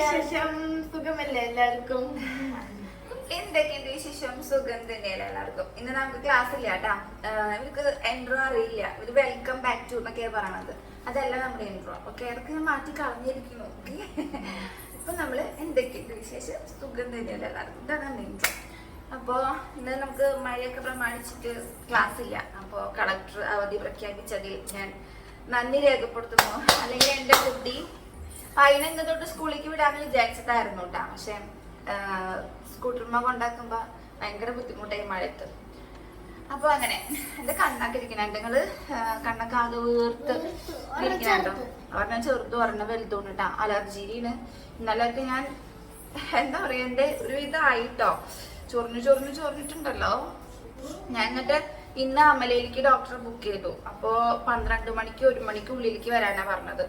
വിശേഷം? സുഖമല്ലേ എല്ലാവർക്കും? എന്തൊക്കെയുണ്ട് വിശേഷം? സുഖം തന്നെയല്ല എല്ലാവർക്കും. ഇന്ന് നമുക്ക് ക്ലാസ് ഇല്ല കേട്ടാ. ഇവർക്ക് എൻട്രോ അറിയില്ല. ഒരു വെൽക്കം ബാക്ക് ടു എന്നൊക്കെയാണ് പറയണത്. അതല്ല നമ്മുടെ എൻട്രോ ഓക്കെ അതൊക്കെ ഞാൻ മാറ്റി കളഞ്ഞിരിക്കുന്നു. ഓക്കെ? ഇപ്പൊ നമ്മൾ എന്തൊക്കെയുണ്ട് വിശേഷം? സുഖം തന്നെയല്ല എല്ലാവർക്കും. ഇതാണ് എൻട്രോ അപ്പോൾ ഇന്ന് നമുക്ക് മഴയൊക്കെ പ്രമാണിച്ചിട്ട് ക്ലാസ് ഇല്ല. അപ്പോൾ കളക്ടർ അവധി പ്രഖ്യാപിച്ചതിൽ ഞാൻ നന്ദി രേഖപ്പെടുത്തുന്നു. അല്ലെങ്കിൽ എന്റെ കുട്ടി പതിനഞ്ച് തൊട്ട് സ്കൂളിലേക്ക് വിടാന്ന് വിചാരിച്ചതായിരുന്നു കേട്ടാ പക്ഷെ സ്കൂട്ടർമ കൊണ്ടാക്കുമ്പോ ഭയങ്കര ബുദ്ധിമുട്ടായി മഴയത്ത്. അപ്പൊ അങ്ങനെ എന്റെ കണ്ണൊക്കെ ഇരിക്കണുണ്ട് നിങ്ങൾ കണ്ണൊക്കെ ആകെ വീർത്ത് ഇരിക്കണുണ്ടോ ഒരെണ്ണം ചെറുത് ഒരെണ്ണം വലുതുകൊണ്ടിട്ടാ അലർജിയിലാണ് ഇന്നലെയൊക്കെ ഞാൻ എന്താ പറയാ എന്റെ ഒരു ഇതായിട്ടോ. ചൊറിഞ്ഞു ചൊറിഞ്ഞു ചൊറിഞ്ഞിട്ടുണ്ടല്ലോ. ഞാൻ എന്നിട്ട് ഇന്ന് അമലയിലേക്ക് ഡോക്ടറെ ബുക്ക് ചെയ്തു. അപ്പോ പന്ത്രണ്ട് മണിക്ക് ഒരു മണിക്ക് ഉള്ളിലേക്ക് വരാനാ പറഞ്ഞത്.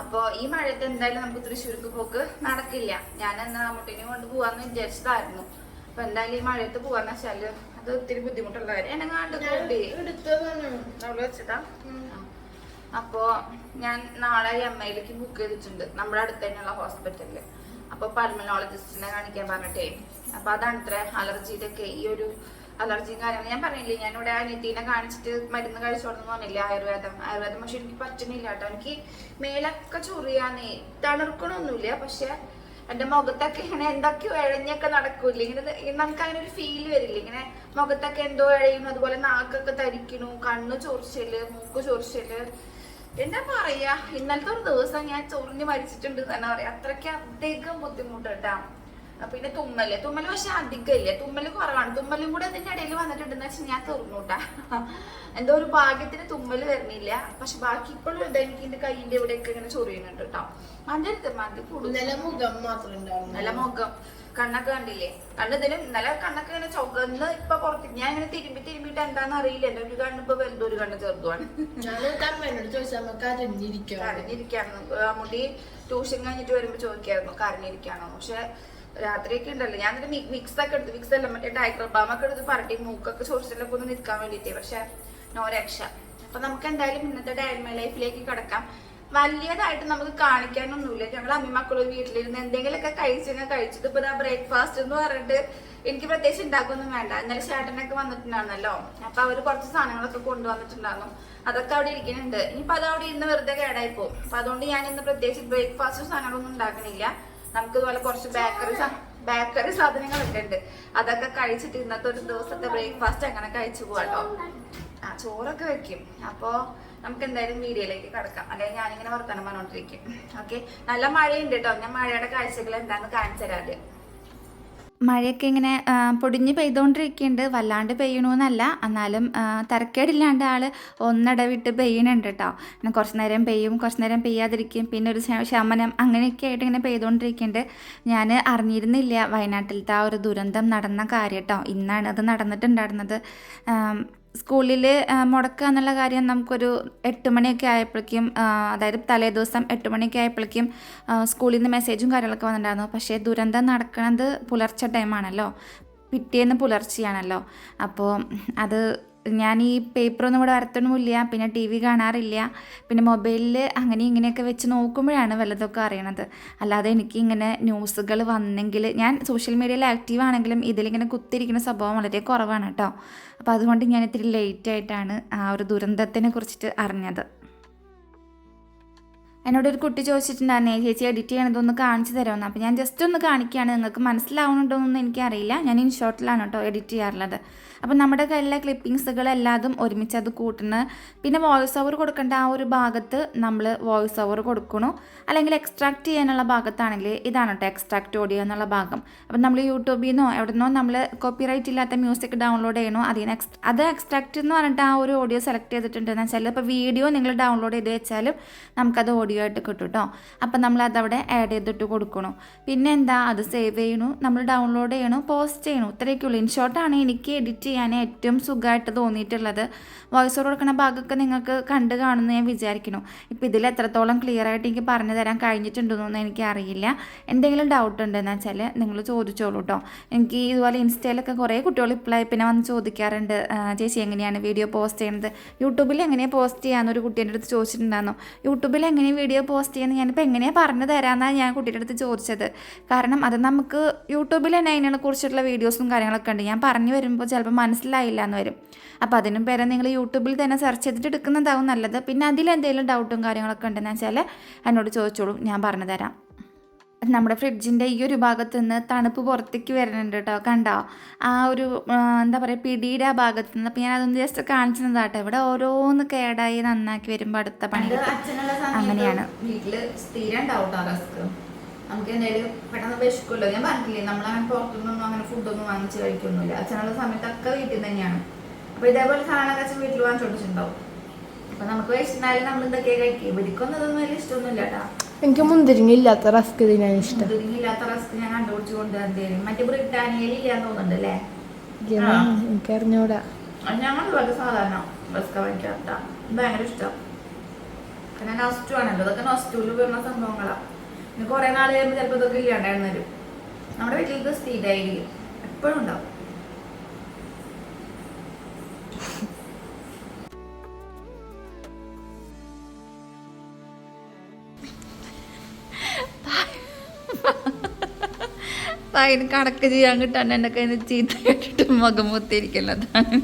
അപ്പോ ഈ മഴയത്ത് എന്തായാലും നമുക്ക് തൃശ്ശൂർക്ക് പോക്ക് നടക്കില്ല. ഞാൻ എന്നാ മുട്ടിനെ കൊണ്ട് പോവാന്ന് വിചാരിച്ചതായിരുന്നു. അപ്പൊ എന്തായാലും ഈ മഴയത്ത് പോവാന്ന് വെച്ചാൽ അത് ഒത്തിരി ബുദ്ധിമുട്ടുള്ള കാര്യം. എന്നെ കണ്ടു അവൾ വെച്ചതാ അപ്പോ ഞാൻ നാളെ എം ഐയിലേക്ക് ബുക്ക് ചെയ്തിട്ടുണ്ട്. നമ്മുടെ അടുത്ത് തന്നെയുള്ള ഹോസ്പിറ്റലിൽ അപ്പൊ പൾമനോളജിസ്റ്റിനെ കാണിക്കാൻ പറഞ്ഞിട്ടേ. അപ്പൊ അതാണ് ഇത്ര അലർജിയിലൊക്കെ ഈ ഒരു അലർജിയും കാര്യങ്ങളും. ഞാൻ പറഞ്ഞില്ലേ ഞാൻ ഇവിടെ അനിയത്തിനെ കാണിച്ചിട്ട് മരുന്ന് കഴിച്ചോളന്ന് പറഞ്ഞില്ല ആയുർവേദം. ആയുർവേദം പക്ഷെ എനിക്ക് പറ്റുന്നില്ല കേട്ടോ. എനിക്ക് മേലൊക്കെ ചൊറിയാന്നേ തണുക്കണമൊന്നുമില്ല പക്ഷെ എന്റെ മുഖത്തൊക്കെ ഇങ്ങനെ എന്തൊക്കെയോ ഇഴഞ്ഞൊക്കെ നടക്കൂല ഇങ്ങനെ നമുക്ക് അങ്ങനെ ഒരു ഫീൽ വരില്ല? ഇങ്ങനെ മുഖത്തൊക്കെ എന്തോ ഇഴയും അതുപോലെ നാക്കൊക്കെ തരിക്കണു കണ്ണ് ചൊറിച്ചൽ മൂക്ക് ചൊറിച്ചൽ. എന്താ പറയാ? ഇന്നലത്തെ ഒരു ദിവസം ഞാൻ ചൊറിഞ്ഞ് മരിച്ചിട്ടുണ്ട് തന്നെ പറയാം. അത്രയ്ക്ക് അധികം ബുദ്ധിമുട്ട് പിന്നെ തുമ്മൽ. തുമ്മൽ പക്ഷെ അധികം ഇല്ല തുമ്മൽ കുറവാണ്. തുമ്മലും കൂടെ അതിന്റെ ഇടയിൽ വന്നിട്ടുണ്ടെന്ന് വെച്ചാൽ ഞാൻ തുറന്നുട്ടാ. എന്തോ ഒരു ഭാഗ്യത്തിന് തുമ്മൽ വരുന്നില്ല. പക്ഷെ ബാക്കി ഇപ്പോഴും ഇത് എനിക്ക് എന്റെ കൈയിന്റെ ഇവിടെയൊക്കെ ഇങ്ങനെ ചൊറിയുന്നുണ്ട് കേട്ടോ അതിന്റെ അടുത്ത് മതി കൂടുതൽ ഇന്നലെ മുഖം മാത്രം നല്ല മുഖം. കണ്ണൊക്കെ കണ്ടില്ലേ? കണ്ണതിനും നല്ല കണ്ണൊക്കെ ഇങ്ങനെ ചുവന്ന് ഇപ്പൊ പുറത്ത് ഞാൻ ഇങ്ങനെ തിരുമ്പി തിരുമ്പിട്ട് എന്താന്ന് അറിയില്ല. എന്റെ ഒരു കണ്ണ് ഇപ്പൊ വലുതും ഒരു കണ്ണ് ചെറുതുമാണ്. കരഞ്ഞിരിക്കാണ്. മുടി ട്യൂഷൻ കഴിഞ്ഞിട്ട് വരുമ്പോ ചോദിക്കായിരുന്നു. കരഞ്ഞിരിക്കാണോ പക്ഷെ രാത്രിയൊക്കെ ഉണ്ടല്ലോ. ഞാൻ എന്നിട്ട് മിക്സ് ഒക്കെ എടുത്ത്. മിക്സ് അല്ല മറ്റേ ഡൈക്രർ ബാം ഒക്കെ എടുത്ത് പറട്ടി മൂക്കൊക്കെ ചൊറിച്ചിലൊക്കെ ഒന്ന് നിൽക്കാൻ വേണ്ടിയിട്ട്. പക്ഷെ നോ രക്ഷ. അപ്പൊ നമുക്ക് എന്തായാലും ഇന്നത്തെ ഡയൽമ ലൈഫിലേക്ക് കിടക്കാം. വലിയതായിട്ട് നമുക്ക് കാണിക്കാനൊന്നുമില്ല. ഞങ്ങൾ അമ്മിമക്കളും വീട്ടിലിരുന്ന് എന്തെങ്കിലുമൊക്കെ കഴിച്ചെങ്കിൽ കഴിച്ചിട്ട് ഇപ്പൊ ബ്രേക്ക്ഫാസ്റ്റ് എന്ന് പറഞ്ഞിട്ട് എനിക്ക് പ്രത്യേകിച്ച് ഉണ്ടാക്കൊന്നും വേണ്ട. ഇന്നലെ ചേട്ടനൊക്കെ വന്നിട്ടുണ്ടായിരുന്നല്ലോ. അപ്പൊ അവർ കുറച്ച് സാധനങ്ങളൊക്കെ കൊണ്ടുവന്നിട്ടുണ്ടായിരുന്നു. അതൊക്കെ അവിടെ ഇരിക്കുന്നുണ്ട്. ഇനിയിപ്പോ അത് അവിടെ ഇന്ന് വെറുതെ കേടായി പോകും അപ്പൊ അതുകൊണ്ട് ഞാൻ ഇന്ന് പ്രത്യേകിച്ച് ബ്രേക്ക്ഫാസ്റ്റ് സാധനങ്ങളൊന്നും ഉണ്ടാക്കണില്ല. നമുക്ക് ഇതുപോലെ കുറച്ച് ബേക്കറി ബേക്കറി സാധനങ്ങളൊക്കെ ഉണ്ട് അതൊക്കെ കഴിച്ചിട്ട് ഇന്നത്തെ ഒരു ദിവസത്തെ ബ്രേക്ക്ഫാസ്റ്റ് അങ്ങനെ കഴിച്ചു പോവാട്ടോ ആ ചോറൊക്കെ വെക്കും. അപ്പോ നമുക്ക് എന്തായാലും വീഡിയോയിലേക്ക് കിടക്കാം. അല്ലെങ്കിൽ ഞാനിങ്ങനെ വർത്തമാനം പറഞ്ഞോണ്ടിരിക്കും. ഓക്കെ നല്ല മഴയുണ്ട് കേട്ടോ ഞാൻ മഴയുടെ കാഴ്ചകൾ എന്താന്ന് കാണിച്ചു തരാം മഴയൊക്കെ ഇങ്ങനെ പൊടിഞ്ഞ് പെയ്തുകൊണ്ടിരിക്കുന്നുണ്ട് വല്ലാണ്ട് പെയ്യണമെന്നല്ല എന്നാലും തിരക്കേടില്ലാണ്ട് ആൾ ഒന്നിടവിട്ട് പെയ്യണുണ്ട് കേട്ടോ പിന്നെ കുറച്ച് നേരം പെയ്യും കുറച്ച് നേരം പെയ്യാതിരിക്കും. പിന്നെ ഒരു ശമനം അങ്ങനെയൊക്കെ ആയിട്ട് ഇങ്ങനെ പെയ്തുകൊണ്ടിരിക്കുന്നുണ്ട് ഞാൻ അറിഞ്ഞിരുന്നില്ല വയനാട്ടിലത്തെ ആ ഒരു ദുരന്തം നടന്ന കാര്യം കേട്ടോ ഇന്നാണ് അത് നടന്നിട്ടുണ്ടായിരുന്നത്. സ്കൂളിൽ മുടക്കുക എന്നുള്ള കാര്യം നമുക്കൊരു എട്ട് മണിയൊക്കെ ആയപ്പോഴേക്കും അതായത് തലേ ദിവസം എട്ട് മണിയൊക്കെ ആയപ്പോഴേക്കും സ്കൂളിൽ നിന്ന് മെസ്സേജും കാര്യങ്ങളൊക്കെ വന്നിട്ടുണ്ടായിരുന്നു. പക്ഷേ ദുരന്തം നടക്കുന്നത് പുലർച്ചെ ടൈമാണല്ലോ പിറ്റേന്ന് പുലർച്ചെയാണല്ലോ. അപ്പോൾ അത് ഞാൻ ഈ പേപ്പറൊന്നും ഇവിടെ വരത്തൊന്നുമില്ല. പിന്നെ ടി വി കാണാറില്ല. പിന്നെ മൊബൈലിൽ അങ്ങനെ ഇങ്ങനെയൊക്കെ വെച്ച് നോക്കുമ്പോഴാണ് വല്ലതൊക്കെ അറിയണത്. അല്ലാതെ എനിക്ക് ഇങ്ങനെ ന്യൂസുകൾ വന്നെങ്കിൽ ഞാൻ സോഷ്യൽ മീഡിയയിൽ ആക്റ്റീവ് ആണെങ്കിലും ഇതിലിങ്ങനെ കുത്തിരിക്കുന്ന സ്വഭാവം വളരെ കുറവാണ് കേട്ടോ. അപ്പോൾ അതുകൊണ്ട് ഞാൻ ഇത്തിരി ലേറ്റ് ആയിട്ടാണ് ആ ഒരു ദുരന്തത്തിനെ കുറിച്ചിട്ട് അറിഞ്ഞത്. എന്നോടൊരു കുട്ടി ചോദിച്ചിട്ടുണ്ടായിരുന്നേ ചേച്ചി എഡിറ്റ് ചെയ്യണതൊന്ന് കാണിച്ചു തരുമെന്ന് അപ്പോൾ ഞാൻ ജസ്റ്റ് ഒന്ന് കാണിക്കുകയാണ്. നിങ്ങൾക്ക് മനസ്സിലാവുന്നുണ്ടോ എന്നൊന്നും എനിക്കറിയില്ല. ഞാൻ ഇൻ ഷോർട്ടിലാണ് കേട്ടോ എഡിറ്റ് ചെയ്യാറുള്ളത്. അപ്പോൾ നമ്മുടെ കയ്യിലെ ക്ലിപ്പിങ്സുകൾ എല്ലാതും ഒരുമിച്ച് അത് കൂട്ടുന്നു പിന്നെ വോയിസ് ഓവർ കൊടുക്കേണ്ട ആ ഒരു ഭാഗത്ത് നമ്മൾ വോയിസ് ഓവർ കൊടുക്കണു. അല്ലെങ്കിൽ എക്സ്ട്രാക്ട് ചെയ്യാനുള്ള ഭാഗത്താണെങ്കിൽ ഇതാണ് കേട്ടോ എക്സ്ട്രാക്ട് ഓഡിയോ എന്നുള്ള ഭാഗം. അപ്പോൾ നമ്മൾ യൂട്യൂബിൽ നിന്നോ എവിടെ നിന്നോ നമ്മൾ കോപ്പിറൈറ്റ് ഇല്ലാത്ത മ്യൂസിക് ഡൗൺലോഡ് ചെയ്യണോ. അതിന് എക്സ്ട്രാ എക്സ് അത് എക്സ്ട്രാക്ട് എന്ന് പറഞ്ഞിട്ട് ആ ഒരു ഓഡിയോ സെലക്ട് ചെയ്തിട്ടുണ്ടെന്ന് വെച്ചാൽ ഇപ്പോൾ വീഡിയോ നിങ്ങൾ ഡൗൺലോഡ് ചെയ്ത് വെച്ചാലും നമുക്കത് ഓഡിയോ ആയിട്ട് കിട്ടും കേട്ടോ അപ്പം നമ്മൾ അതവിടെ ആഡ് ചെയ്തിട്ട് കൊടുക്കണു. പിന്നെ എന്താ? അത് സേവ് ചെയ്യണു. നമ്മൾ ഡൗൺലോഡ് ചെയ്യണു പോസ്റ്റ് ചെയ്യണു. ഇത്രയൊക്കെ ഉള്ളൂ ഇൻഷോർട്ടാണ് എനിക്ക് എഡിറ്റ് ചെയ്യാൻ ഏറ്റവും സുഖമായിട്ട് തോന്നിയിട്ടുള്ളത്. വോയിസ് ഓവർ കൊടുക്കുന്ന ഭാഗമൊക്കെ നിങ്ങൾക്ക് കണ്ടു കാണുമെന്ന് ഞാൻ വിചാരിക്കുന്നു. ഇപ്പോൾ ഇതിൽ എത്രത്തോളം ക്ലിയർ ആയിട്ട് എനിക്ക് പറഞ്ഞു തരാൻ കഴിഞ്ഞിട്ടുണ്ടെന്നൊന്നും എനിക്ക് അറിയില്ല എന്തെങ്കിലും ഡൗട്ട് ഉണ്ടെന്ന് വെച്ചാൽ നിങ്ങൾ ചോദിച്ചോളൂ കേട്ടോ എനിക്ക് ഇതുപോലെ ഇൻസ്റ്റയിലൊക്കെ കുറേ കുട്ടികൾ ഇപ്പോഴായി പിന്നെ വന്ന് ചോദിക്കാറുണ്ട് ചേച്ചി എങ്ങനെയാണ് വീഡിയോ പോസ്റ്റ് ചെയ്യുന്നത്? യൂട്യൂബിൽ എങ്ങനെയാണ് പോസ്റ്റ് ചെയ്യാമെന്ന് ഒരു കുട്ടീന്റെ അടുത്ത് ചോദിച്ചിട്ടുണ്ടായിരുന്നു. യൂട്യൂബിൽ എങ്ങനെയാണ് വീഡിയോ പോസ്റ്റ് ചെയ്യുന്നത് ഞാനിപ്പോൾ എങ്ങനെയാണ് പറഞ്ഞു തരാമെന്നാണ് ഞാൻ കുട്ടിയുടെ അടുത്ത് ചോദിച്ചത്. കാരണം അത് നമുക്ക് യൂട്യൂബിൽ തന്നെ അതിനെ കുറിച്ചിട്ടുള്ള വീഡിയോസും കാര്യങ്ങളൊക്കെ ഉണ്ട്. ഞാൻ പറഞ്ഞു വരുമ്പോൾ ചിലപ്പോൾ മനസ്സിലായില്ല എന്ന് വരും. അപ്പോൾ അതിനും പേരെ നിങ്ങൾ യൂട്യൂബിൽ തന്നെ സെർച്ച് ചെയ്തിട്ട് എടുക്കുന്നതാവും നല്ലത്. പിന്നെ അതിലെന്തെങ്കിലും ഡൗട്ടും കാര്യങ്ങളൊക്കെ ഉണ്ടെന്ന് വെച്ചാൽ എന്നോട് ചോദിച്ചോളൂ ഞാൻ പറഞ്ഞു തരാം. നമ്മുടെ ഫ്രിഡ്ജിന്റെ ഈ ഒരു ഭാഗത്ത് നിന്ന് തണുപ്പ് പുറത്തേക്ക് വരുന്നുണ്ട് കേട്ടോ കണ്ടോ? ആ ഒരു എന്താ പറയുക പിടിയുടെ ആ ഭാഗത്ത് നിന്ന് അപ്പോൾ ഞാൻ അതൊന്ന് ജസ്റ്റ് കാണിച്ചതാട്ടോ ഇവിടെ ഓരോന്ന് കേടായി നന്നാക്കി വരുമ്പോൾ അടുത്ത പണി കിട്ടും. അങ്ങനെയാണ്. വീട്ടിൽ സ്ഥിരം ഡൗട്ടാണ് നമുക്ക് എന്തെങ്കിലും പെട്ടെന്ന് വിശക്കുമല്ലോ. ഞാൻ പറഞ്ഞില്ലേ നമ്മളങ്ങനെ പുറത്തുനിന്നൊന്നും അങ്ങനെ ഫുഡൊന്നും വാങ്ങിച്ച് കഴിക്കൊന്നുമില്ല. അച്ഛനുള്ള സമയത്തൊക്കെ വീട്ടിൽ തന്നെയാണ്. അപ്പൊ ഇതേപോലെ സാധനങ്ങളൊക്കെ അച്ഛൻ വീട്ടിൽ വാങ്ങിച്ചോണ്ടിട്ടുണ്ടാവും അപ്പൊ നമുക്ക് വിശന്നാലും നമ്മൾ എന്തൊക്കെയാ കഴിക്കുക ഇവർക്കൊന്നും ഇതൊന്നും വലിയ ഇഷ്ടമൊന്നുമില്ല കേട്ടാ. എനിക്ക് മുന്തിരിങ്ങ ഇല്ലാത്ത റസ്ക് ഇതിനാണ് ഇഷ്ടം. ഇല്ലാത്ത റസ്ക് ഞാൻ കണ്ടുപിടിച്ച് കൊണ്ടുവന്നേരും മറ്റേ ബ്രിട്ടാനിയയിൽ ഇല്ലാന്ന് തോന്നുന്നുണ്ട് അല്ലേ? ഇങ്ങനെ എനിക്ക് അറിഞ്ഞൂടാ ഞങ്ങൾ വളരെ സാധാരണ റസ്ക വാങ്ങിക്കാത്ത ഭയങ്കര ഇഷ്ടം. പിന്നെ നോസ്റ്റു ആണല്ലോ ഇതൊക്കെ സംഭവങ്ങളാ വരുന്ന സംഭവങ്ങളാണ് പിന്നെ കുറെ നാൾ കഴിയുമ്പോൾ ചിലപ്പോൾ ഇതൊക്കെ ഇല്ലാണ്ടായിരുന്നു വരും. നമ്മുടെ വീട്ടിൽ ഇത് സ്ഥിരമായിരിക്കും എപ്പോഴും ഉണ്ടാവും. അതിന് കണക്ക് ചെയ്യാൻ കിട്ടാൻ എന്നൊക്കെ കയ്യിൽ നിന്ന് ചീത്ത കേട്ടിട്ട് മുഖം മുത്തിരിക്കുന്നതാണ്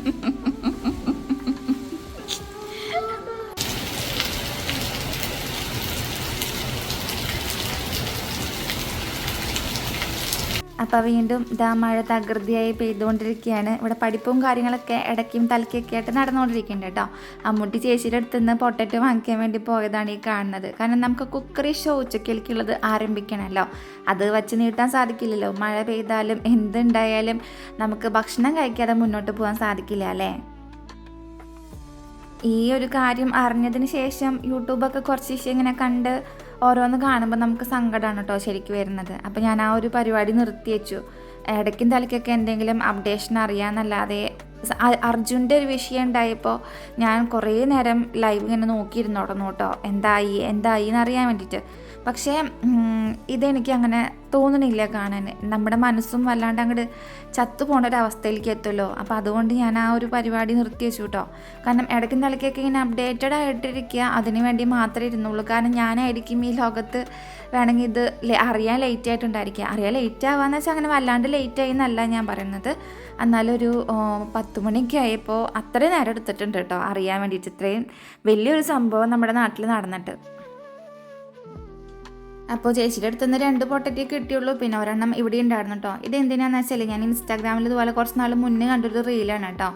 അപ്പോൾ വീണ്ടും ഇതാ മഴ തകൃതിയായി പെയ്തുകൊണ്ടിരിക്കുകയാണ് ഇവിടെ പഠിപ്പും കാര്യങ്ങളൊക്കെ ഇടയ്ക്കും തലക്കൊക്കെ ആയിട്ട് നടന്നുകൊണ്ടിരിക്കുന്നുണ്ട് കേട്ടോ. അമ്മൂട്ടി ചേച്ചിയുടെ അടുത്ത് നിന്ന് പൊട്ടറ്റോ വാങ്ങിക്കാൻ വേണ്ടി പോയതാണ് ഈ കാണുന്നത്. കാരണം നമുക്ക് കുക്കറി ഷോ ഉച്ചക്കലിക്കുള്ളത് ആരംഭിക്കണമല്ലോ. അത് വച്ച് നീട്ടാൻ സാധിക്കില്ലല്ലോ. മഴ പെയ്താലും എന്തുണ്ടായാലും നമുക്ക് ഭക്ഷണം കഴിക്കാതെ മുന്നോട്ട് പോകാൻ സാധിക്കില്ല അല്ലേ? ഈ ഒരു കാര്യം അറിഞ്ഞതിന് ശേഷം യൂട്യൂബൊക്കെ കുറച്ച് ഇങ്ങനെ കണ്ട് ഓരോന്ന് കാണുമ്പോൾ നമുക്ക് സങ്കടമാണ് കേട്ടോ ശരിക്കും വരുന്നത്. അപ്പോൾ ഞാൻ ആ ഒരു പരിപാടി നിർത്തി വെച്ചു. ഇടയ്ക്കും തലയ്ക്കൊക്കെ എന്തെങ്കിലും അപ്ഡേഷൻ അറിയാമെന്നല്ലാതെ അർജുന്റെ ഒരു വിഷയം ഉണ്ടായപ്പോൾ ഞാൻ കുറേ നേരം ലൈവ് ഇങ്ങനെ നോക്കിയിരുന്നു തുടർന്നു കേട്ടോ എന്തായി? എന്തായി എന്നറിയാൻ വേണ്ടിയിട്ട് പക്ഷേ ഇതെനിക്ക് അങ്ങനെ തോന്നണില്ല കാണാൻ. നമ്മുടെ മനസ്സും വല്ലാണ്ട് അങ്ങോട്ട് ചത്തു പോണ ഒരു അവസ്ഥയിലേക്ക് എത്തുമല്ലോ അപ്പോൾ അതുകൊണ്ട് ഞാൻ ആ ഒരു പരിപാടി നിർത്തി വെച്ചു കേട്ടോ കാരണം ഇടയ്ക്കും നിലയ്ക്കൊക്കെ ഇങ്ങനെ അപ്ഡേറ്റഡ് ആയിട്ടിരിക്കുക അതിന് വേണ്ടി മാത്രമേ ഇരുന്നുള്ളൂ. കാരണം ഞാനായിരിക്കും ഈ ലോകത്ത് വേണമെങ്കിൽ ഇത് അറിയാൻ ലേറ്റ് ആയിട്ടുണ്ടായിരിക്കുക അറിയാൻ ലേറ്റ് ആവാന്ന് വെച്ചാൽ അങ്ങനെ വല്ലാണ്ട് ലേറ്റ് ആയി എന്നല്ല ഞാൻ പറയുന്നത്. എന്നാലൊരു പത്ത് മണിയൊക്കെ ആയപ്പോൾ അത്രയും നേരം എടുത്തിട്ടുണ്ട് കേട്ടോ അറിയാൻ വേണ്ടിയിട്ട്. ഇത്രയും വലിയൊരു സംഭവം നമ്മുടെ നാട്ടിൽ നടന്നിട്ട്. അപ്പോൾ ചേച്ചിയുടെ അടുത്ത് നിന്ന് രണ്ട് പൊട്ടറ്റേ കിട്ടിയുള്ളൂ. പിന്നെ ഒരെണ്ണം ഇവിടെ ഉണ്ടായിരുന്നു കേട്ടോ ഇത് എന്തിനാന്ന് വെച്ചാൽ ഞാൻ ഇൻസ്റ്റാഗ്രാമിൽ ഇതുപോലെ കുറച്ച് നാൾ മുന്നേ കണ്ടൊരു റീലാണ് കേട്ടോ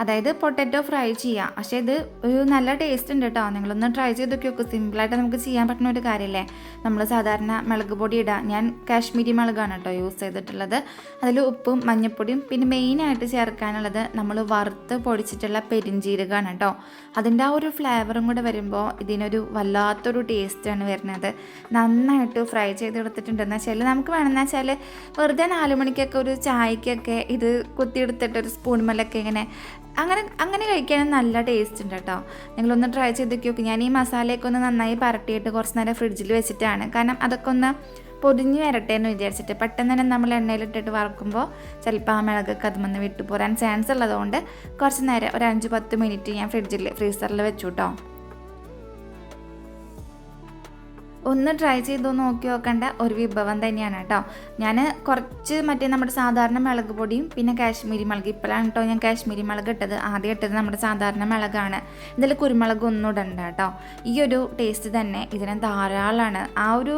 അതായത് പൊട്ടറ്റോ ഫ്രൈ ചെയ്യുക പക്ഷേ ഇത് ഒരു നല്ല ടേസ്റ്റ് ഉണ്ട് കേട്ടോ നിങ്ങളൊന്ന് ട്രൈ ചെയ്ത് നോക്കി നോക്കും. സിമ്പിളായിട്ട് നമുക്ക് ചെയ്യാൻ പറ്റുന്ന ഒരു കാര്യമല്ലേ നമ്മൾ സാധാരണ മുളക് പൊടി ഇടുക ഞാൻ കാശ്മീരി മുളകാണ് കേട്ടോ യൂസ് ചെയ്തിട്ടുള്ളത്. അതിൽ ഉപ്പും മഞ്ഞൾപ്പൊടിയും പിന്നെ മെയിനായിട്ട് ചേർക്കാനുള്ളത് നമ്മൾ വറുത്ത് പൊടിച്ചിട്ടുള്ള പെരിഞ്ചീരകമാണ് കേട്ടോ അതിന്റെ ആ ഒരു ഫ്ലേവറും കൂടെ വരുമ്പോൾ ഇതിനൊരു വല്ലാത്തൊരു ടേസ്റ്റാണ് വരുന്നത്. നന്നായിട്ട് ഫ്രൈ ചെയ്തെടുത്തിട്ടുണ്ടെന്ന് വെച്ചാൽ നമുക്ക് വേണമെന്ന് വെച്ചാൽ വെറുതെ നാല് മണിക്കൊക്കെ ഒരു ചായക്കൊക്കെ ഇത് കുത്തിയെടുത്തിട്ട് ഒരു സ്പൂൺ മല്ലൊക്കെ ഇങ്ങനെ അങ്ങനെ അങ്ങനെ കഴിക്കാനും നല്ല ടേസ്റ്റ് ഉണ്ട് കേട്ടോ. നിങ്ങളൊന്ന് ട്രൈ ചെയ്ത് നോക്കി. ഞാൻ ഈ മസാലയൊക്കെ ഒന്ന് നന്നായി പരട്ടിയിട്ട് കുറച്ച് നേരം ഫ്രിഡ്ജിൽ വെച്ചിട്ടാണ്. കാരണം അതൊക്കെ ഒന്ന് പൊതിഞ്ഞ് വരട്ടെ എന്ന് വിചാരിച്ചിട്ട് പെട്ടെന്ന് തന്നെ നമ്മൾ എണ്ണയിലിട്ടിട്ട് വറക്കുമ്പോൾ ചിലപ്പോൾ ആ മിളകൊക്കെ അതുമെന്ന് വിട്ടു പോരാൻ ചാൻസ് ഉള്ളതുകൊണ്ട് കുറച്ച് നേരം ഒരു അഞ്ച് പത്ത് മിനിറ്റ് ഞാൻ ഫ്രിഡ്ജിൽ ഫ്രീസറിൽ വെച്ചു കേട്ടോ. ഒന്ന് ട്രൈ ചെയ്തു നോക്കി നോക്കേണ്ട ഒരു വിഭവം തന്നെയാണ് കേട്ടോ. ഞാൻ കുറച്ച് മറ്റേ നമ്മുടെ സാധാരണ മുളക് പൊടിയും പിന്നെ കാശ്മീരി മുളക്. ഇപ്പോഴാണ് കേട്ടോ ഞാൻ കാശ്മീരി മുളക് ഇട്ടത്. ആദ്യം ഇട്ടത് നമ്മുടെ സാധാരണ മുളകാണ്. ഇതിൽ കുരുമുളക് ഒന്നും ഇടണ്ട കേട്ടോ. ഈ ഒരു ടേസ്റ്റ് തന്നെ ഇതിന് ധാരാളമാണ് ആ ഒരു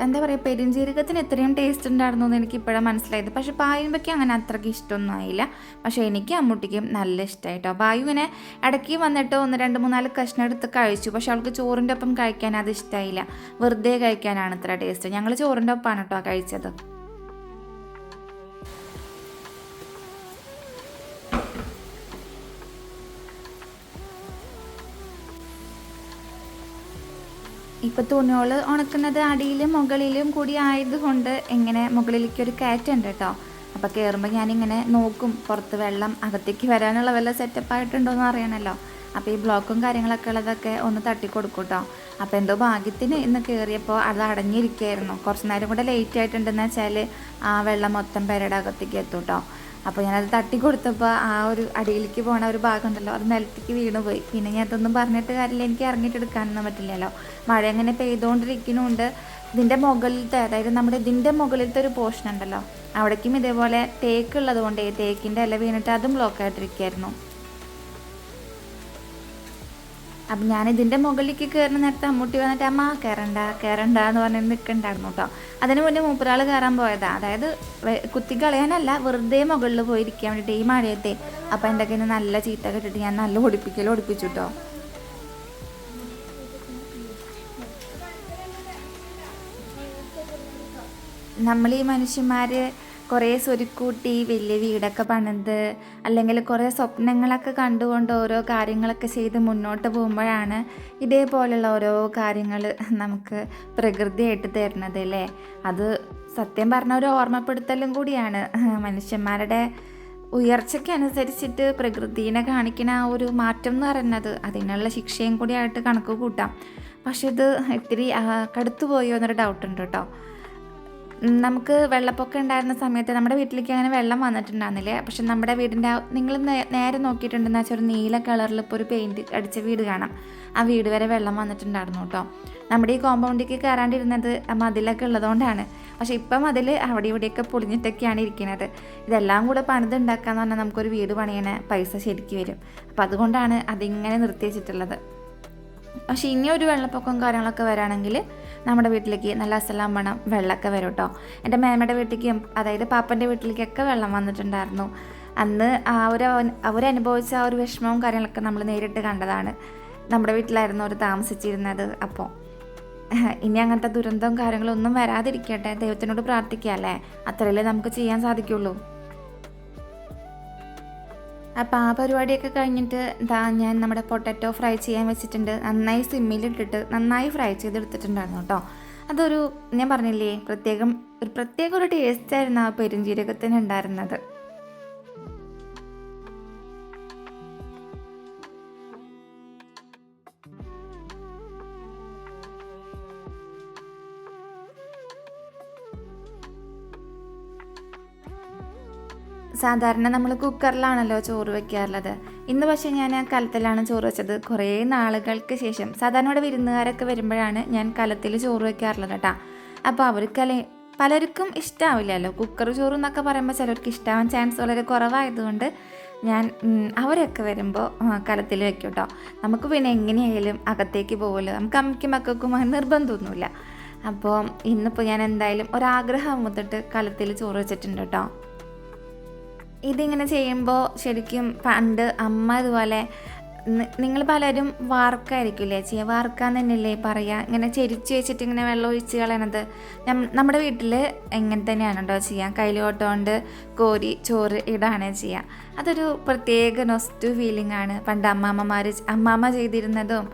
എന്താ പറയുക പെരിഞ്ചീരകത്തിന് ഇത്രയും ടേസ്റ്റ് ഉണ്ടായിരുന്നു എന്ന് എനിക്ക് ഇപ്പോഴാണ് മനസ്സിലായത്. പക്ഷേ പായുമ്പയ്ക്ക് അങ്ങനെ അത്രയ്ക്ക് ഇഷ്ടമൊന്നും ആയില്ല. പക്ഷേ എനിക്ക് അമ്മൂട്ടിക്കും നല്ല ഇഷ്ടമായിട്ടോ പായു ഇങ്ങനെ ഇടയ്ക്ക് വന്നിട്ട് ഒന്ന് രണ്ട് മൂന്നാൽ കഷ്ണം എടുത്ത് കഴിച്ചു. പക്ഷേ അവൾക്ക് ചോറിന്റെ ഒപ്പം കഴിക്കാൻ അത് ഇഷ്ടമായില്ല വെറുതെ കഴിക്കാനാണ് ഇത്ര ടേസ്റ്റ് ഞങ്ങൾ ചോറിന്റെ ഒപ്പമാണ് കേട്ടോ കഴിച്ചത്. ഇപ്പം തുണികൾ ഉണക്കുന്നത് അടിയിലും മുകളിലും കൂടി ആയതുകൊണ്ട് ഇങ്ങനെ മുകളിലേക്ക് ഒരു കയറ്റുണ്ട് കേട്ടോ. അപ്പോൾ കയറുമ്പോൾ ഞാനിങ്ങനെ നോക്കും പുറത്ത് വെള്ളം അകത്തേക്ക് വരാനുള്ള വല്ല ആയിട്ടുണ്ടോയെന്ന് അറിയണമല്ലോ അപ്പോൾ ഈ ബ്ലോക്കും കാര്യങ്ങളൊക്കെ ഉള്ളതൊക്കെ ഒന്ന് തട്ടി കൊടുക്കൂട്ടോ അപ്പോൾ എന്തോ ഭാഗ്യത്തിന് ഇന്ന് കയറിയപ്പോൾ അത് അടഞ്ഞിരിക്കുകയായിരുന്നു കുറച്ച് നേരം കൂടെ ലേറ്റ് ആയിട്ടുണ്ടെന്ന് വെച്ചാൽ ആ വെള്ളം മൊത്തം പെരടകത്തേക്ക് എത്തും കേട്ടോ. അപ്പോൾ ഞാനത് തട്ടി കൊടുത്തപ്പോൾ ആ ഒരു അടിയിലേക്ക് പോണ ഒരു ഭാഗം ഉണ്ടല്ലോ അത് നിലത്തേക്ക് വീണ് പോയി. പിന്നെ ഞാൻ അതൊന്നും പറഞ്ഞിട്ട് കാര്യമില്ല എനിക്ക് ഇറങ്ങിയിട്ട് എടുക്കാനൊന്നും പറ്റില്ലല്ലോ. മഴ അങ്ങനെ പെയ്തുകൊണ്ടിരിക്കുന്നുണ്ട് ഇതിന്റെ മുകളിലത്തെ അതായത് നമ്മുടെ ഇതിന്റെ മുകളിലത്തെ ഒരു പോർഷൻ ഉണ്ടല്ലോ അവിടേക്കും ഇതേപോലെ തേക്ക് ഉള്ളത് കൊണ്ടേ തേക്കിന്റെ ഇല വീണിട്ട് അതും ബ്ലോക്ക് ആയിട്ടിരിക്കുകയായിരുന്നു. അപ്പം ഞാൻ ഇതിന്റെ മുകളിലേക്ക് കയറുന്ന നേരത്തെ അമ്മൂട്ടി വന്നിട്ട് അമ്മ കയറണ്ട കയറണ്ട എന്ന് പറഞ്ഞ് നിൽക്കണ്ടായിരുന്നു കേട്ടോ. അതിന് മുന്നേ മൂപ്പരാൾ കയറാൻ പോയതാണ് അതായത് കുത്തി കളയാനല്ല വെറുതെ മുകളിൽ പോയിരിക്കാൻ വേണ്ടിയിട്ട് ഈ മഴയത്തെ അപ്പം എന്റെ കയ്യിൽ നല്ല ചീത്ത കിട്ടിയിട്ട് ഞാൻ നല്ല ഒടിപ്പിക്കൽ ഒടിപ്പിച്ചു കേട്ടോ. നമ്മൾ ഈ മനുഷ്യന്മാർ കുറേ സ്വരുക്കൂട്ടി വലിയ വീടൊക്കെ പണിത് അല്ലെങ്കിൽ കുറേ സ്വപ്നങ്ങളൊക്കെ കണ്ടുകൊണ്ട് ഓരോ കാര്യങ്ങളൊക്കെ ചെയ്ത് മുന്നോട്ട് പോകുമ്പോഴാണ് ഇതേപോലുള്ള ഓരോ കാര്യങ്ങൾ നമുക്ക് പ്രകൃതിയായിട്ട് തരുന്നത് അല്ലേ? അത് സത്യം പറഞ്ഞ ഒരു ഓർമ്മപ്പെടുത്തലും കൂടിയാണ്. മനുഷ്യന്മാരുടെ ഉയർച്ചയ്ക്കനുസരിച്ചിട്ട് പ്രകൃതിനെ കാണിക്കുന്ന ആ ഒരു മാറ്റം എന്ന് പറയുന്നത് അതിനുള്ള ശിക്ഷയും കൂടിയായിട്ട് കണക്ക് കൂട്ടാം. പക്ഷെ ഇത് ഇത്തിരി കടുത്തു പോയോ എന്നൊരു ഡൗട്ടുണ്ട് കേട്ടോ. നമുക്ക് വെള്ളപ്പൊക്കം ഉണ്ടായിരുന്ന സമയത്ത് നമ്മുടെ വീട്ടിലേക്ക് അങ്ങനെ വെള്ളം വന്നിട്ടുണ്ടായിരുന്നില്ലേ? പക്ഷെ നമ്മുടെ വീടിന്റെ നിങ്ങൾ നേരെ നോക്കിയിട്ടുണ്ടെന്ന് വെച്ചാൽ ഒരു നീല കളറിൽ ഇപ്പോൾ ഒരു പെയിന്റ് അടിച്ച വീട് കാണാം. ആ വീട് വരെ വെള്ളം വന്നിട്ടുണ്ടായിരുന്നു കേട്ടോ. നമ്മുടെ ഈ കോമ്പൗണ്ടിലേക്ക് കയറാണ്ടിരുന്നത് മതിലൊക്കെ ഉള്ളതുകൊണ്ടാണ്. പക്ഷേ ഇപ്പം അതിൽ അവിടെ ഇവിടെയൊക്കെ പൊളിഞ്ഞിട്ടൊക്കെയാണ് ഇരിക്കുന്നത്. ഇതെല്ലാം കൂടെ പണിതുണ്ടാക്കാന്ന് പറഞ്ഞാൽ നമുക്കൊരു വീട് പണിയണ പൈസ ശരിക്കും വരും. അപ്പോൾ അതുകൊണ്ടാണ് അതിങ്ങനെ നിർത്തി വെച്ചിട്ടുള്ളത് പക്ഷേ ഇനി ഒരു വെള്ളപ്പൊക്കം കാര്യങ്ങളൊക്കെ വരാണെങ്കിൽ നമ്മുടെ വീട്ടിലേക്ക് നല്ല അസലാം വേണം വെള്ളമൊക്കെ വരും കേട്ടോ എന്റെ മേമയുടെ വീട്ടിലേക്കും അതായത് പാപ്പന്റെ വീട്ടിലേക്കൊക്കെ വെള്ളം വന്നിട്ടുണ്ടായിരുന്നു. അന്ന് ആ ഒരു അവരനുഭവിച്ച ആ ഒരു വിഷമവും കാര്യങ്ങളൊക്കെ നമ്മൾ നേരിട്ട് കണ്ടതാണ്. നമ്മുടെ വീട്ടിലായിരുന്നു അവർ താമസിച്ചിരുന്നത് അപ്പോൾ. ഇനി അങ്ങനത്തെ ദുരന്തവും കാര്യങ്ങളൊന്നും വരാതിരിക്കട്ടെ ദൈവത്തിനോട് പ്രാർത്ഥിക്കുക അല്ലേ? അത്രയല്ലേ നമുക്ക് ചെയ്യാൻ സാധിക്കുള്ളൂ. അപ്പോൾ ആ പരിപാടിയൊക്കെ കഴിഞ്ഞിട്ട് ഇതാ ഞാൻ നമ്മുടെ പൊട്ടറ്റോ ഫ്രൈ ചെയ്യാൻ വെച്ചിട്ടുണ്ട്. നന്നായി സിമ്മിലിട്ടിട്ട് നന്നായി ഫ്രൈ ചെയ്തെടുത്തിട്ടുണ്ടായിരുന്നു കേട്ടോ. അതൊരു ഞാൻ പറഞ്ഞില്ലേ പ്രത്യേകം ഒരു പ്രത്യേക ഒരു ടേസ്റ്റായിരുന്നു ആ പെരുംജീരകത്തിന് ഉണ്ടായിരുന്നത്. സാധാരണ നമ്മൾ കുക്കറിലാണല്ലോ ചോറ് വെക്കാറുള്ളത്. ഇന്ന് പക്ഷേ ഞാൻ കലത്തിലാണ് ചോറ് വെച്ചത്. കുറേ നാളുകൾക്ക് ശേഷം സാധാരണ ഇവിടെ വിരുന്നുകാരൊക്കെ വരുമ്പോഴാണ് ഞാൻ കലത്തിൽ ചോറ് വെക്കാറുള്ളത് കേട്ടോ. അപ്പോൾ അവർക്കല്ലേ പലർക്കും ഇഷ്ടാവില്ലല്ലോ. കുക്കർ ചോറ് എന്നൊക്കെ പറയുമ്പോൾ ചിലർക്ക് ഇഷ്ടാവാൻ ചാൻസ് വളരെ കുറവായതുകൊണ്ട് ഞാൻ അവരൊക്കെ വരുമ്പോൾ കലത്തിൽ വെക്കും കേട്ടോ. നമുക്ക് പിന്നെ എങ്ങനെയായാലും അകത്തേക്ക് പോകുമല്ലോ നമുക്ക് അമ്മയ്ക്കും മക്കൾക്കും അങ്ങനെ നിർബന്ധമൊന്നുമില്ല. അപ്പോൾ ഇന്നിപ്പോൾ ഞാൻ എന്തായാലും ഒരാഗ്രഹം മുതിട്ട് കലത്തിൽ ചോറ് വെച്ചിട്ടുണ്ട് കേട്ടോ. ഇതിങ്ങനെ ചെയ്യുമ്പോൾ ശരിക്കും പണ്ട് അമ്മ ഇതുപോലെ നിങ്ങൾ പലരും വാർക്കായിരിക്കില്ലേ ചെയ്യുക വാർക്കാന്ന് തന്നെയല്ലേ പറയുക ഇങ്ങനെ ചെരിച്ച് വെച്ചിട്ട് ഇങ്ങനെ വെള്ളം ഒഴിച്ച് കളയണത്. നമ്മുടെ വീട്ടിൽ എങ്ങനെ തന്നെയാണ് കേട്ടോ ചെയ്യുക കയ്യിലോട്ട് കൊണ്ട് കോരി ചോറ് ഇടാണ് ചെയ്യുക അതൊരു പ്രത്യേക നൊസ്റ്റു ഫീലിംഗ് ആണ്. പണ്ട് അമ്മാമ്മമാർ അമ്മാമ്മ ചെയ്തിരുന്നതും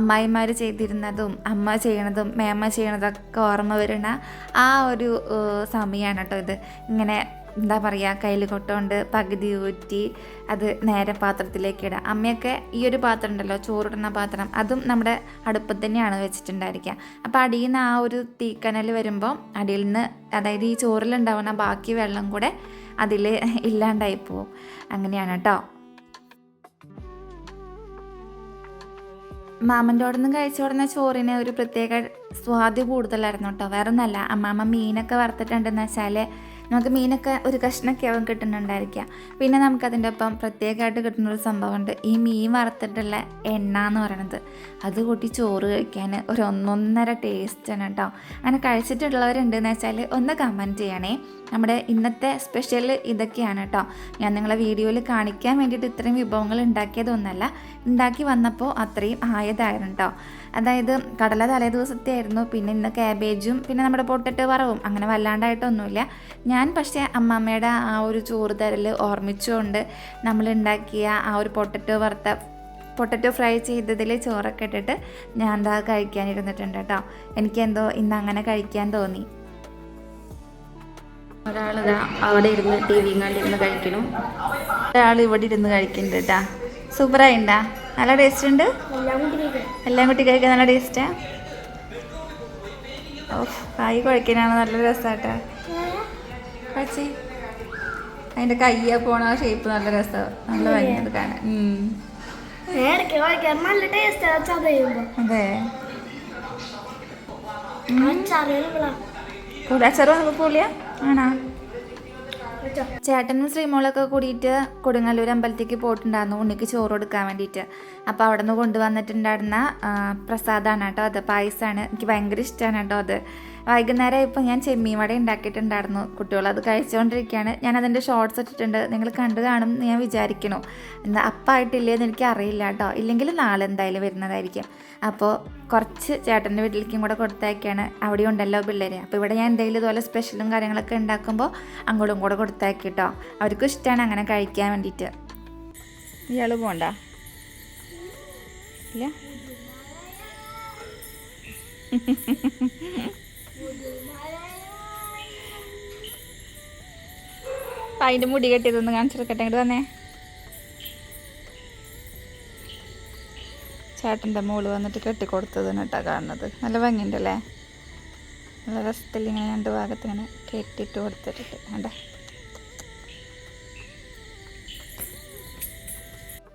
അമ്മായിമാർ ചെയ്തിരുന്നതും അമ്മ ചെയ്യണതും മേമ്മ ചെയ്യണതൊക്കെ ഓർമ്മ വരുന്ന ആ ഒരു സമയമാണ് കേട്ടോ ഇത്. ഇങ്ങനെ എന്താ പറയുക കയ്യിൽ കൊട്ടുകൊണ്ട് പകുതി ഊറ്റി അത് നേരെ പാത്രത്തിലേക്ക് ഇടുക അമ്മയൊക്കെ ഈ ഒരു പാത്രം ഉണ്ടല്ലോ ചോറിടുന്ന പാത്രം അതും നമ്മുടെ അടുപ്പത്ത് തന്നെയാണ് വെച്ചിട്ടുണ്ടായിരിക്കുക അപ്പോൾ അടിയിൽ നിന്ന് ആ ഒരു തീക്കനൽ വരുമ്പോൾ അടിയിൽ നിന്ന് അതായത് ഈ ചോറിലുണ്ടാവുന്ന ബാക്കി വെള്ളം കൂടെ അതിൽ ഇല്ലാണ്ടായി പോവും. അങ്ങനെയാണ് കേട്ടോ മാമന്റെ അവിടെ നിന്ന് കഴിച്ചു ചോറിന് ഒരു പ്രത്യേക സ്വാദ് കൂടുതലായിരുന്നു കേട്ടോ വേറെ ഒന്നല്ല അമ്മാമ്മ മീനൊക്കെ വറുത്തിട്ടുണ്ടെന്ന് വെച്ചാൽ നമുക്ക് മീനൊക്കെ ഒരു കഷ്ണമൊക്കെ ആവും കിട്ടുന്നുണ്ടായിരിക്കുക. പിന്നെ നമുക്കതിന്റെ ഒപ്പം പ്രത്യേകമായിട്ട് കിട്ടുന്ന ഒരു സംഭവമുണ്ട്. ഈ മീൻ വറുത്തിട്ടുള്ള എണ്ണ എന്ന് പറയണത്. അത് കൂട്ടി ചോറ് കഴിക്കാൻ ഒരു ഒന്നൊന്നര ആണ് കേട്ടോ. അങ്ങനെ കഴിച്ചിട്ടുള്ളവരുണ്ടെന്ന് വെച്ചാൽ ഒന്ന് കമന്റ് ചെയ്യണേ. നമ്മുടെ ഇന്നത്തെ സ്പെഷ്യൽ ഇതൊക്കെയാണ് കേട്ടോ. ഞാൻ നിങ്ങളെ വീഡിയോയിൽ കാണിക്കാൻ വേണ്ടിയിട്ട് ഇത്രയും വിഭവങ്ങൾ ഉണ്ടാക്കിയതൊന്നല്ല. ഉണ്ടാക്കി വന്നപ്പോൾ അത്രയും ആയതായിരുന്നു കേട്ടോ. അതായത് കടല തലേ ദിവസത്തെ ആയിരുന്നു പിന്നെ ഇന്ന് ക്യാബേജും പിന്നെ നമ്മുടെ പൊട്ടിട്ട് വറവും. അങ്ങനെ വല്ലാണ്ടായിട്ടൊന്നുമില്ല. ഞാൻ പക്ഷേ അമ്മമ്മയുടെ ആ ഒരു ചോറ് തരൽ ഓർമ്മിച്ചുകൊണ്ട് നമ്മൾ ഉണ്ടാക്കിയ ആ ഒരു പൊട്ടറ്റോ വറുത്ത പൊട്ടറ്റോ ഫ്രൈ ചെയ്തതിൽ ചോറൊക്കെ ഇട്ടിട്ട് ഞാൻ എന്താ കഴിക്കാനിരുന്നിട്ടുണ്ട് കേട്ടോ. എനിക്കെന്തോ ഇന്ന് അങ്ങനെ കഴിക്കാൻ തോന്നി. ഒരാളിതാ അവിടെ ഇരുന്ന് ടി വിയും കണ്ടിരുന്ന് കഴിക്കണം ഒരാൾ ഇവിടെ ഇരുന്ന് കഴിക്കുന്നുണ്ട് കേട്ടാ. സൂപ്പറായിണ്ടാ? നല്ല ടേസ്റ്റ് ഉണ്ട് എല്ലാം കുട്ടി കഴിക്കാൻ നല്ല ടേസ്റ്റാ? ഓ കായ് കുഴക്കാനാണ് നല്ല രസമാട്ടാ കഴിച്ചി അതിന്റെ കയ്യ പോണ ആ ഷേപ്പ് നല്ല രസം. നല്ല ഭംഗിയത് കാണാൻ. നല്ല ടേസ്റ്റ് അതെ. കൂടാച്ചാറ് നമുക്ക് പൊളിയാ? ആണോ? ചേട്ടനും ശ്രീമോളൊക്കെ കൂടിയിട്ട് കൊടുങ്ങല്ലൂർ അമ്പലത്തേക്ക് പോയിട്ടുണ്ടായിരുന്നു ഉണ്ണിക്ക് ചോറ് കൊടുക്കാൻ വേണ്ടിയിട്ട്. അപ്പോൾ അവിടെ നിന്ന് കൊണ്ടുവന്നിട്ടുണ്ടായിരുന്ന പ്രസാദമാണ് കേട്ടോ അത് പായസമാണ് എനിക്ക് ഭയങ്കര ഇഷ്ടമാണ് കേട്ടോ അത്. വൈകുന്നേരം ഇപ്പം ഞാൻ ചെമ്മീൻ വട ഉണ്ടാക്കിയിട്ടുണ്ടായിരുന്നു. കുട്ടികൾ അത് കഴിച്ചുകൊണ്ടിരിക്കുകയാണ് ഞാൻ അതിന്റെ ഷോർട്സ് ഇട്ടിട്ടുണ്ട്. നിങ്ങൾ കണ്ടു കാണും എന്ന് ഞാൻ വിചാരിക്കണു എന്താ അപ്പായിട്ടില്ലേന്ന് എനിക്ക് അറിയില്ല കേട്ടോ. ഇല്ലെങ്കിൽ നാളെ എന്തായാലും വരുന്നതായിരിക്കും. അപ്പോൾ കുറച്ച് ചേട്ടന്റെ വീട്ടിലേക്കും കൂടെ കൊടുത്തയക്കാണ് അവിടെ ഉണ്ടല്ലോ പിള്ളേർ അപ്പോൾ ഇവിടെ ഞാൻ എന്തെങ്കിലും ഇതുപോലെ സ്പെഷ്യലും കാര്യങ്ങളൊക്കെ ഉണ്ടാക്കുമ്പോൾ അങ്ങോട്ടും കൂടെ കൊടുത്തയക്കി കേട്ടോ. അവർക്കും ഇഷ്ടമാണ് അങ്ങനെ കഴിക്കാൻ വേണ്ടിയിട്ട്. ഇയാൾ പോണ്ട. ഇല്ല. അതിന്റെ മുടി കെട്ടിയതൊന്ന് കാണിച്ചെടുക്കട്ടെ. ഇങ്ങോട്ട് തന്നെ ചേട്ടന്റെ മോൾ വന്നിട്ട് കെട്ടിക്കൊടുത്തതാണ് കേട്ടോ കാണുന്നത്. നല്ല ഭംഗിയുണ്ടല്ലേ നല്ല രസത്തിൽ ഇങ്ങനെ രണ്ട് ഭാഗത്ത് ഇങ്ങനെ കെട്ടിയിട്ട് കൊടുത്തിട്ടുണ്ട്. കണ്ടേ?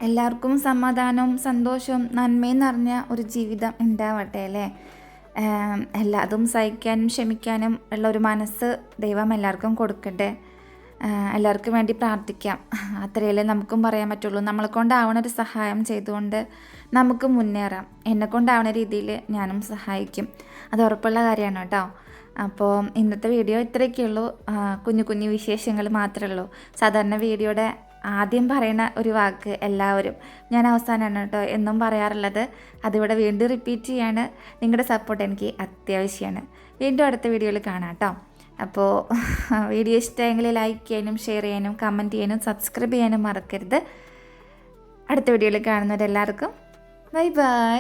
എല്ലാവർക്കും സമാധാനവും സന്തോഷവും നന്മയും നിറഞ്ഞ ഒരു ജീവിതം ഉണ്ടാവട്ടെ അല്ലേ? എല്ലാതും സഹിക്കാനും ക്ഷമിക്കാനും ഉള്ള ഒരു മനസ്സ് ദൈവം എല്ലാവർക്കും കൊടുക്കട്ടെ. എല്ലാവർക്കും വേണ്ടി പ്രാർത്ഥിക്കാം. അത്രയല്ലേ നമുക്കും പറയാൻ പറ്റുള്ളൂ. നമ്മളെ കൊണ്ടാവണ ഒരു സഹായം ചെയ്തുകൊണ്ട് നമുക്ക് മുന്നേറാം. എന്നെ കൊണ്ടാവണ രീതിയിൽ ഞാനും സഹായിക്കും. അത് ഉറപ്പുള്ള കാര്യമാണ് കേട്ടോ. അപ്പോൾ ഇന്നത്തെ വീഡിയോ ഇത്രയൊക്കെ ഉള്ളൂ കുഞ്ഞു കുഞ്ഞു വിശേഷങ്ങൾ മാത്രമേ ഉള്ളൂ. സാധാരണ വീഡിയോയുടെ ആദ്യം പറയുന്ന ഒരു വാക്ക് എല്ലാവരും ഞാൻ അവസാനമാണ് കേട്ടോ എന്നും പറയാറുള്ളത്. അതിവിടെ വീണ്ടും റിപ്പീറ്റ് ചെയ്യാണ്. നിങ്ങളുടെ സപ്പോർട്ട് എനിക്ക് അത്യാവശ്യമാണ്. വീണ്ടും അടുത്ത വീഡിയോയിൽ കാണാം കേട്ടോ. അപ്പോൾ വീഡിയോ ഇഷ്ടമെങ്കിൽ ലൈക്ക് ചെയ്യാനും ഷെയർ ചെയ്യാനും കമന്റ് ചെയ്യാനും സബ്സ്ക്രൈബ് ചെയ്യാനും മറക്കരുത്. അടുത്ത വീഡിയോയിൽ കാണുന്നവരെല്ലാവർക്കും ബൈ ബൈ